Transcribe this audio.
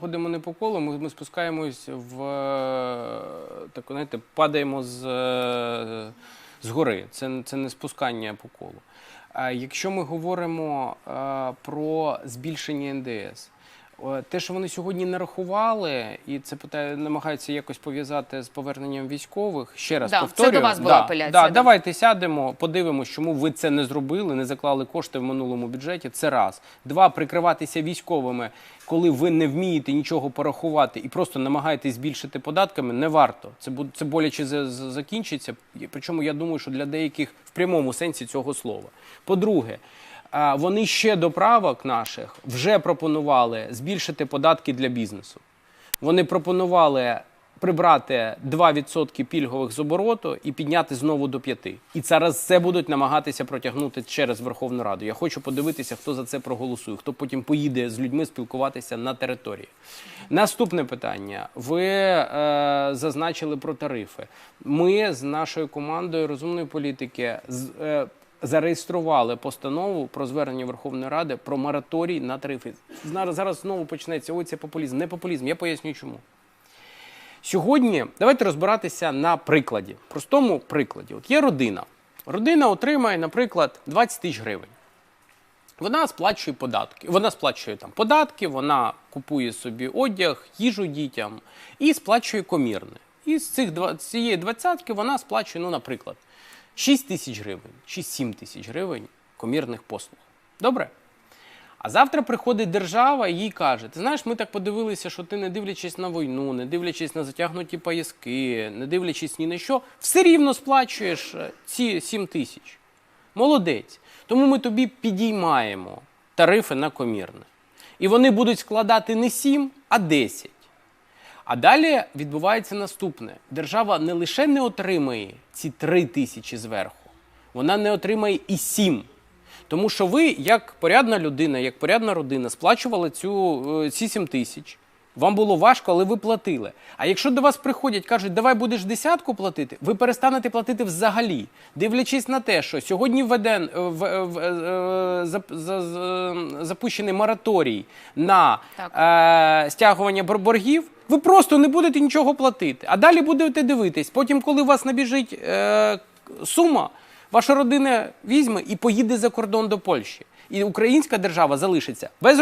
Ходимо не по колу, ми, ми спускаємось в е, так, знаєте, падаємо з, е, з гори. Це, це не спускання по колу. А якщо ми говоримо а, про збільшення НДС, е, те, що вони сьогодні нарахували, і це питає, намагаються якось пов'язати з поверненням військових. Ще раз Да, це до вас була апеляція, Да, да. Давайте сядемо, подивимося, чому ви це не зробили, не заклали кошти в минулому бюджеті. Це раз. Два, прикриватися військовими, коли ви не вмієте нічого порахувати і просто намагаєтесь збільшити податками, не варто. Це це боляче за- за- закінчиться. Причому я думаю, що для деяких в прямому сенсі цього слова. По-друге, вони ще до правок наших вже пропонували збільшити податки для бізнесу. Вони пропонували прибрати 2% пільгових з обороту і підняти знову до 5%. І зараз це будуть намагатися протягнути через Верховну Раду. Я хочу подивитися, хто за це проголосує, хто потім поїде з людьми спілкуватися на території. Наступне питання. Ви е, зазначили про тарифи. Ми з нашою командою розумної політики з, е, зареєстрували постанову про звернення Верховної Ради про мораторій на тарифи. Зараз, зараз знову почнеться. Ой, це популізм. Не популізм. Я поясню чому. Сьогодні давайте розбиратися на прикладі, простому прикладі. От є родина. Родина отримає, наприклад, 20 тисяч гривень. Вона сплачує податки. Вона сплачує там податки, вона купує собі одяг, їжу дітям і сплачує комірне. І з цих цієї двадцятки вона сплачує, ну, наприклад, 6 тисяч гривень чи 7 тисяч гривень комірних послуг. Добре? А завтра приходить держава і їй каже: ти знаєш, ми так подивилися, що ти не дивлячись на війну, не дивлячись на затягнуті пояски, не дивлячись ні на що, все рівно сплачуєш е, ці 7 тисяч. Молодець. Тому ми тобі підіймаємо тарифи на комірне. І вони будуть складати не 7, а 10. А далі відбувається наступне: держава не лише не отримає ці 3 тисячі зверху, вона не отримає і 7. Тому що ви, як порядна людина, як порядна родина, сплачували цю, е, ці 7 тисяч. Вам було важко, але ви платили. А якщо до вас приходять, кажуть, давай будеш десятку платити, ви перестанете платити взагалі, дивлячись на те, що сьогодні введен е, в, е, в, е, е, за- за- запущений мораторій на е, стягування бор- боргів, ви просто не будете нічого платити. А далі будете дивитись. Потім, коли у вас набіжить е, сума, ваша родина візьме і поїде за кордон до Польщі. І українська держава залишиться без